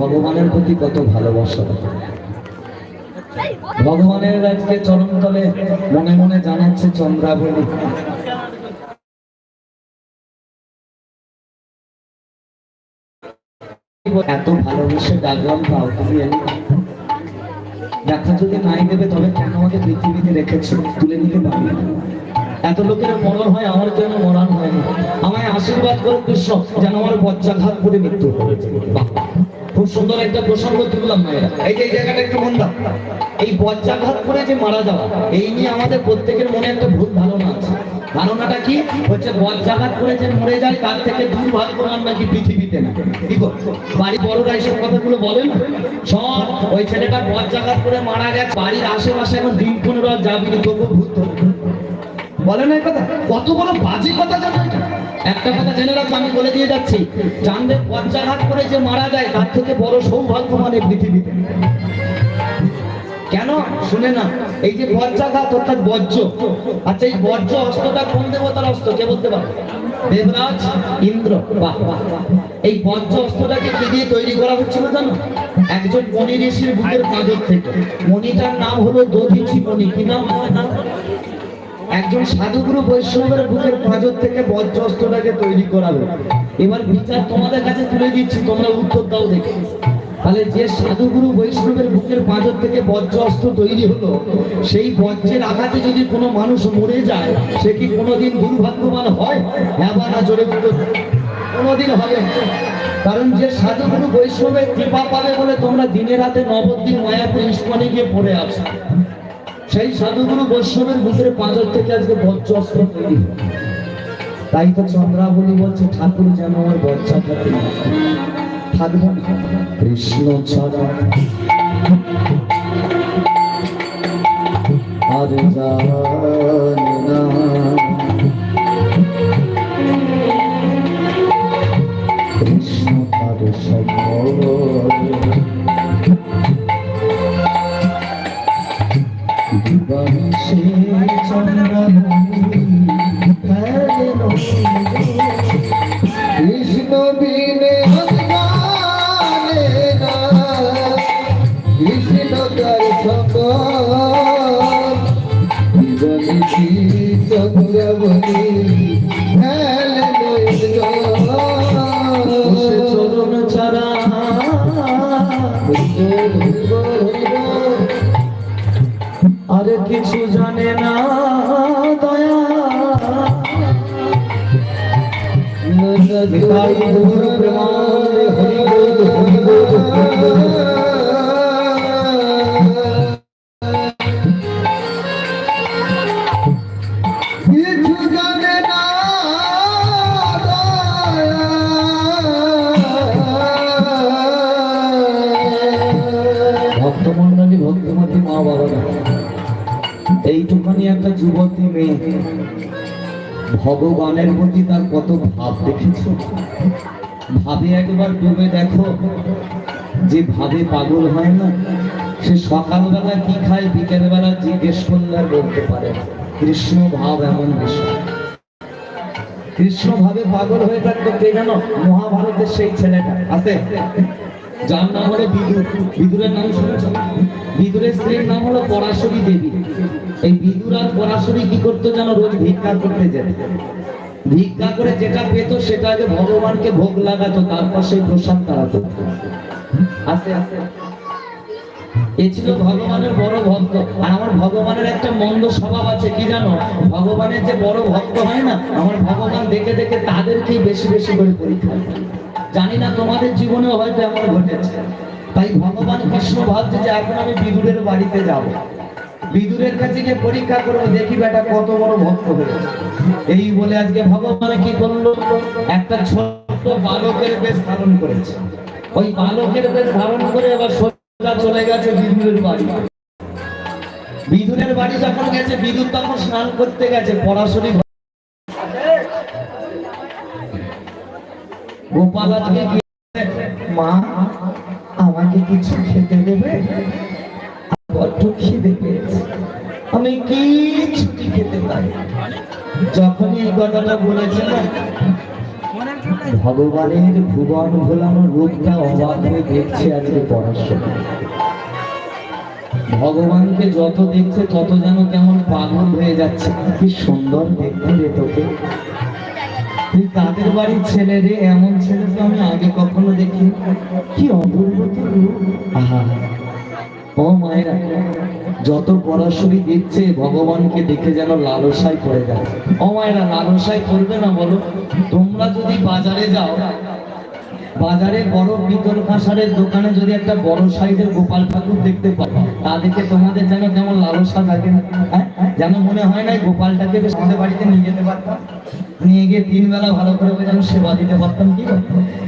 ভগবানের প্রতি কত ভালোবাসা। ভগবানের আজকে চরণতলে মনে মনে জানাচ্ছে চন্দ্রাবলী এত ভালোবেসে ডাকলাম, তাও তুমি এলে দেখা যদি নাই দেবে, তবে কেন আমাকে পৃথিবীতে রেখেছো? তুলে নিতে পারবে না। এত লোকের মরণ হয়, আমার জন্য মরণ হয় আমায় আশীর্বাদ করো কৃষ্ণ যেন আমার বজ্রাঘাত করে মৃত্যু হয়েছে খুব সুন্দর একটা প্রসঙ্গ তুললাম মায়েরা। এই যে এই জায়গাটা একটু মন দাও। এই বজ্রাঘাত করে যে মারা যাওয়া এই নিয়ে আমাদের প্রত্যেকের মনে একটা ভুল ধারণা আছে। ধারণাটা কি? হচ্ছে বজ্রাঘাত করে যে মরে যায় তার থেকে দুর্ভাগ্যবান নাকি পৃথিবীতে না। কি? বাড়ি বড়রা এইসব কথাগুলো বলে না সব ওই ছেলেটা বজ্রাঘাত করে মারা গেছে বাড়ির আশেপাশে এখন দিন পনেরো যাবি তবু ভূত। বলে না কথা? কত বড় বাজে কথা জানো এটা? একটা কথা জেনে রাখব আমি বলে দিয়ে যাচ্ছি। চাঁদের পঞ্চাঘাত করে যে মারা যায়, তার থেকে বড় সৌভাগ্য মানে পৃথিবীতে। কেন? শুনে না এই যে বজ্রাঘাত অর্থাৎ বজ্র আচ্ছা এই বজ্র অস্ত্রটা কোন দেবতার অস্ত্র? কে বলতে পারে দেবরাজ, ইন্দ্র বাহ। এই বজ্র অস্ত্রটাকে কি দিয়ে তৈরি করা হচ্ছিল জানো? একজন মণি ঋষির বুকের পাঁজর থেকে। মণিটার নাম হলো দধিচি মণি। কি নাম? একজন সাধুগুরু বৈষ্ণবের বুকের পাঁজর থেকে বজ্র অস্ত্রটাকে তৈরি করা হলো এবার বিচার তোমাদের কাছে তুলে দিচ্ছি, তোমরা উত্তর দাও দেখে। তাহলে যে সাধুগুরু বৈষ্ণবের বুকের পাঁজর থেকে বজ্র অস্ত্র তৈরি হলো, সেই বজ্রের আঘাতে যদি কোনো মানুষ মরে যায়, সে কি কোনোদিন দুর্ভাগ্যবান হয়? হ্যাঁ না জোরে কোনোদিন হবে কারণ যে সাধুগুরু বৈষ্ণবের কৃপা পাবে বলে তোমরা দিনে রাতে নবদ্বীপ, মায়াপুর, ইস্কনে গিয়ে পড়ে আসো সেই সাধুগুরু বৈষ্ণবের ভিতরে পাঁজর থেকে আজকে বজ্র অস্ত্র তৈরি। তাই তো চন্দ্রাবলী বলছে, ঠাকুর যেন আমার বজ্জা থাকে। থাকবে কৃষ্ণ ছাড়া আর জানি না। কৃষ্ণ তার সকল আর কিছু জানে না দয়া হরি বল, হরি বল। এইটুখানি একটা যুবতী মেয়ে। ভগবানের প্রতি তার কত ভাব দেখেছ? ভাবে একবার ডুবে দেখো। যে ভাবে পাগল হয় না, সে সকালবেলা কি খায় বিকেল বেলা জিজ্ঞেস করলে বলতে পারে কৃষ্ণ ভাব এমন বিষয়। কৃষ্ণ ভাবে পাগল হয়ে থাকতো কে জানো? মহাভারতের সেই ছেলেটা আছে। যার নাম হলো বিদুর। বিদুরের নাম শুনেছ? বিদুরের স্ত্রীর নাম হলো পরাশরী দেবী। এই বিদুর আর পরাশরী কি করতো জানো রোজ ভিক্ষা করতে যেত? ভিক্ষা করে যেটা পেত সেটা আগে ভগবানকে ভোগ লাগাতো তারপর সেই প্রসাদ তারা করত আস্তে আস্তে। এ ছিল ভগবানের বড় ভক্ত। আর আমার ভগবানের একটা মন্দ স্বভাব আছে, কি জানো? ভগবানের যে বড় ভক্ত হয় না, আমার ভগবান দেখে দেখে তাদেরকেই বেশি বেশি করে পরীক্ষা জানি না তোমাদের জীবনেও হয়তো এমন ঘটেছে। তাই ভগবান কৃষ্ণ ভাবছে যে এখন আমি বিদুরের বাড়িতে যাব। বিদুরের কাছে গিয়ে পরীক্ষা করব, দেখি বেটা কত বড় ভক্ত হয়েছে। এই বলে আজকে ভগবান কি করল? একটা ছোট্ট বালকের বেশ ধারণ করেছে। ওই বালকের বেশ ধারণ করে এবার সোজা চলে গেছে বিদুরের বাড়ি। বিদুরের বাড়ি যখন গেছে, বিদুর তখন স্নান করতে গেছে, পড়াশোনি গোপাল আজকে মা আমাকে কিছু খেতে দেবে? বড্ড খিদে পেয়েছে। আমি কিছু খেতে পারি যখনই এই কথাটা বলেছিলাম, ভগবানের ভুবন ভোলানো রূপটা অবাক হয়ে দেখছে আজকে পড়াশোনা। ভগবানকে যত দেখছে, তত যেন কেমন পাগল হয়ে যাচ্ছে। কি সুন্দর দেখতে রে তোকে। তুই তাদের বাড়ির ছেলে রে, এমন ছেলে তো আমি আগে কখনো দেখি কি অপূর্ব ও মায়েরা, যত পড়াশুনি দিচ্ছে, ভগবানকে দেখে যেন লালসায় পড়ে যায়। ও মায়েরা, লালসায় পড়বে না বলো? তোমরা যদি বাজারে যাও, বাজারে বড় পিতল কাঁসারের দোকানে যদি একটা বড় সাইজের গোপাল ঠাকুর দেখতে পাও, তা দেখে তোমাদের যেন কেমন লালসা থাকে হ্যাঁ? যেন মনে হয় না গোপালটাকে আমাদের বাড়িতে নিয়ে যেতে পারতাম। নিয়ে গিয়ে তিন বেলা ভালো করে সেবা দিতে পারতাম, কি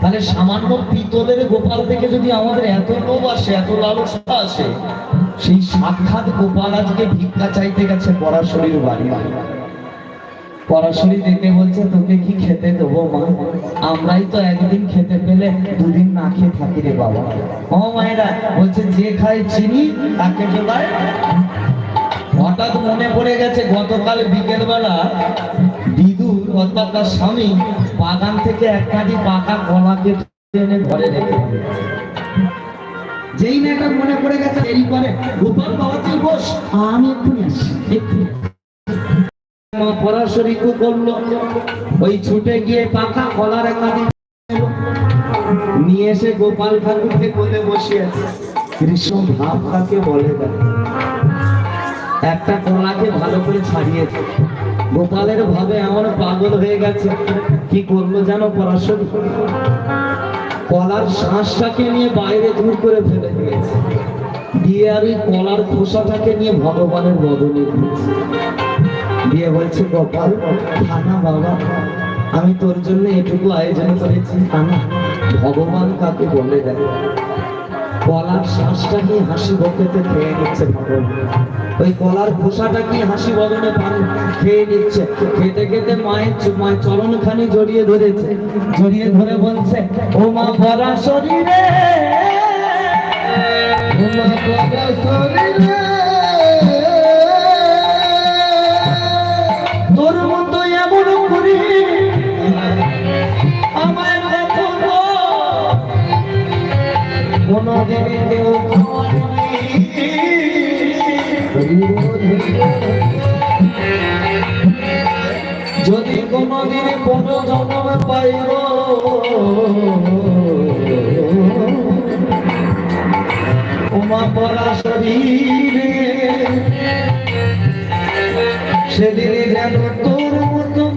তাহলে সামান্য পিতলের গোপাল থেকে যদি আমাদের এত লোভ আসে, এত লালসা আসে, সেই সাক্ষাৎ গোপাল আজকে ভিক্ষা চাইতে গেছে বাড়ি। দেখে বলছে, তোকে কি খেতে দেবো মা? আমরাই তো একদিন খেতে পেলে দুদিন না খেয়ে থাকি রে বাবা। ও মায়েরা, বলছে, যে খায় চিনি, তাকে হঠাৎ মনে পড়ে গেছে, গতকাল বিকেল স্বামী বাগান থেকে পাকা ঘরে রেখে যেই এটা মনে পড়ে গেছে, দেরি করে গোপাল বাবা, তুই বস। আমি এক্ষুনি আসি কু করল। ওই ছুটে গিয়ে পাকা কলার কাঁদি নিয়ে এসে গোপাল ঠাকুরকে কোলে বসিয়েছে কৃষ্ণ ভাব তাকে বলে একটা কলাকে ভালো করে ছাড়িয়েছে গোপালের ভাবে এমন পাগল হয়ে গেছে। কি করল জানো পরাশরি কলার শ্বাসটাকে নিয়ে বাইরে দূর করে ফেলে দিয়েছে। দিয়ে আর ওই কলার খোসাটাকে নিয়ে ভগবানের বদলে দিয়েছে। দিয়ে বলছে, গোপাল খানা বাবা, আমি তোর জন্য এটুকু আয়োজন করেছি। খানা ভগবান কাকে বলে দেয়? কলার শ্বাসটা কি হাসি বকেতে খেয়ে নিচ্ছে ভগবান ওই কলার খোসাটা কি হাসি বদনে পান খেয়ে নিচ্ছে? খেতে খেতে মায়ের মায়ের চরণ খানি জড়িয়ে ধরেছে। জড়িয়ে ধরে বলছে, ও মা বলা শরীরে শরীরে যদি কোনোদিন কোনো জন্ম পাইব উমা পরা শরীরে সেদিন যেন তোর মতো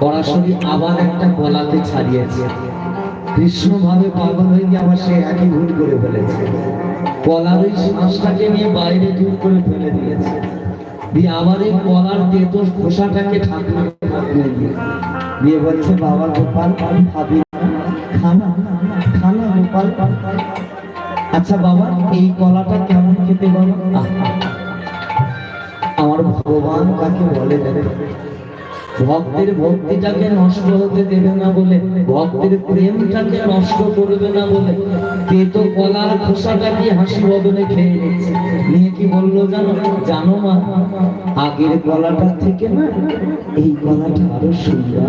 সরাসরি আবার একটা গলাতে ছাড়িয়েছে কৃষ্ণ ভাবে পাগল হয়ে গিয়ে আবার সে একই ভুল করে ফেলেছে। কলার ওই শ্বাসটাকে নিয়ে বাইরে দূর করে ফেলে দিয়েছে। দিয়ে এই কলার খোসাটাকে ঠাকুর ঠাকুর দিয়ে দিয়ে বলছে, বাবা গোপাল না? খানা খানা গোপাল। আচ্ছা বাবা, এই কলাটা কেমন খেতে বলো? আমার ভগবান কাকে বলে দেবে। ভক্তের ভক্তিটাকে নষ্ট হতে দেবে না বলে, ভক্তের প্রেমটাকে নষ্ট করবে না বলে। তেতো কলার খোসাটাকে হাসি বদলে খেয়ে নিচ্ছে নিয়ে কি বলল জানো? জানো মা, আগের কলাটার থেকে না, এই কলাটা আরও সুন্দর।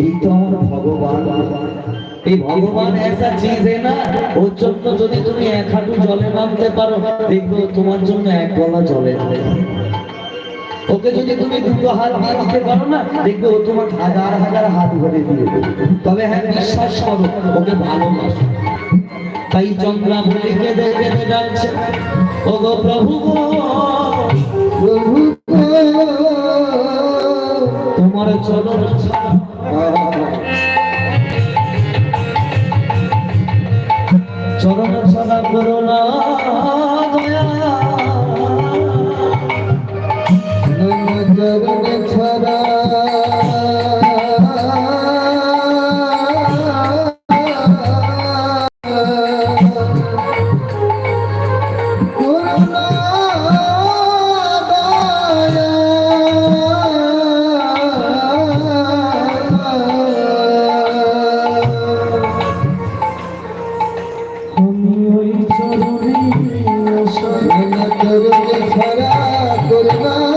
এই তো আমার ভগবান। এই ভগবান এসা চিজ है না। ওর জন্য যদি তুমি এক হাঁটু জলে নামতে পারো, দেখবে তোমার জন্য এক গলা জলে দেবে ওকে যদি তুমি দুটো হাত দিতে পারো না, দেখবে ও তোমার হাজার হাজার হাত ভরে দিয়ে তবে হ্যাঁ বিশ্বাস করো, ওকে ভালোবাসো। তাই চন্দ্রা বলে কেঁদে কেঁদে যাচ্ছে। ও গো, প্রভু প্রভু তোমার চরণ ছাড়া চরণ ছাড়া করো না। আমি ওই চরণে সরণ করবে সারা করবা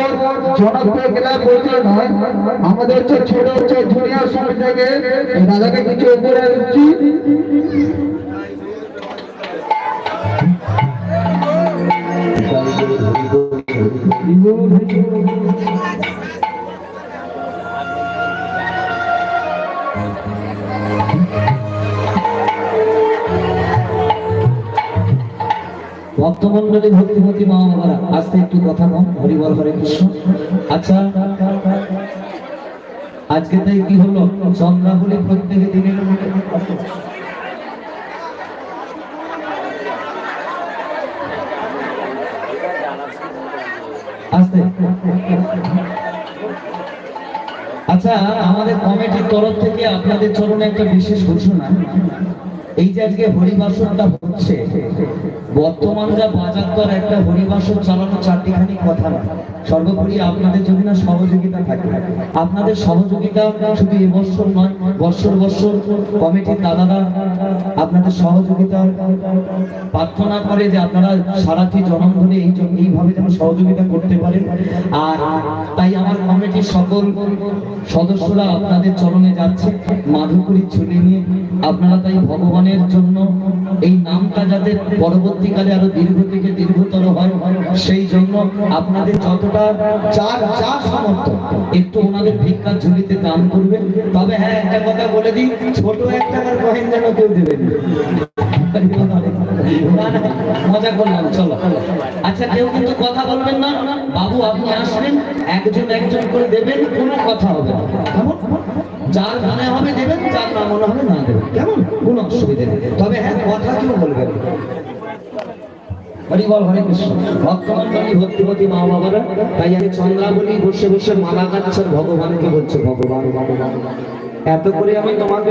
রান্নাঘর জনপ্রিয় ক্লাব বলছে নয় আমাদের হচ্ছে ছোট হচ্ছে জুনিয়র সমিতি থেকে দাদাকে কিছু উপরে দিচ্ছি। ভক্তমন্ডলী ভক্তিমতী মা বাবারা আজকে একটু কথা কম হরিবল হরে কৃষ্ণ। আচ্ছা আজকে তাই কি হলো? চন্দ্রাবলী প্রত্যেক দিনের আচ্ছা আমাদের কমিটির তরফ থেকে আপনাদের চরণে একটা বিশেষ ঘোষণা। এই যে আজকে হরিবাসনটা হচ্ছে, বর্তমান যা বাজার দর একটা হরিবাসন চালানো চারটিখানি কথা না। সর্বোপরি আপনাদের যদি না সহযোগিতা থাকে, আপনাদের সহযোগিতা শুধু এবছর নয়, বছর বছর কমিটির দাদারা আপনাদের সহযোগিতা প্রার্থনা করে যে আপনারা সারাটি জনম ধরে এই এইভাবে যেন সহযোগিতা করতে পারেন। আর তাই আমার কমিটির সকল সদস্যরা আপনাদের চরণে যাচ্ছে মাধুকরী ছুটি নিয়ে। আপনারা তাই ভগবানের জন্য এই নামটা যাতে পরবর্তীকালে আরও দীর্ঘ থেকে দীর্ঘতর হয়, সেই জন্য আপনাদের যতটা যার যা সামর্থ্য একটু ওনাদের ভিক্ষার ঝুলিতে দান করবেন। তবে হ্যাঁ একটা কথা বলে দিই, ছোট এক টাকার কয়েন যেন কেউ দেবেন মজা করলাম, চলো। আচ্ছা কেউ কিন্তু কথা বলবেন না। বাবু, আপনি আসবেন, একজন একজন করে দেবেন, কোনো কথা হবে না। যার মনে হবে দেবেন যার না মনে হবে না দেবেন। কেমন? অসুবিধে নেই। তবে হ্যাঁ কথা কেউ বলবেন হরিবল হরে কৃষ্ণ। ভক্তিপতি মা বাবারা, তাই আমি চন্দ্রাবলী বসে বসে মালা গাচ্ছেন ভগবানকে বলছে ভগবান ভগবান। এত করে আমি তোমাকে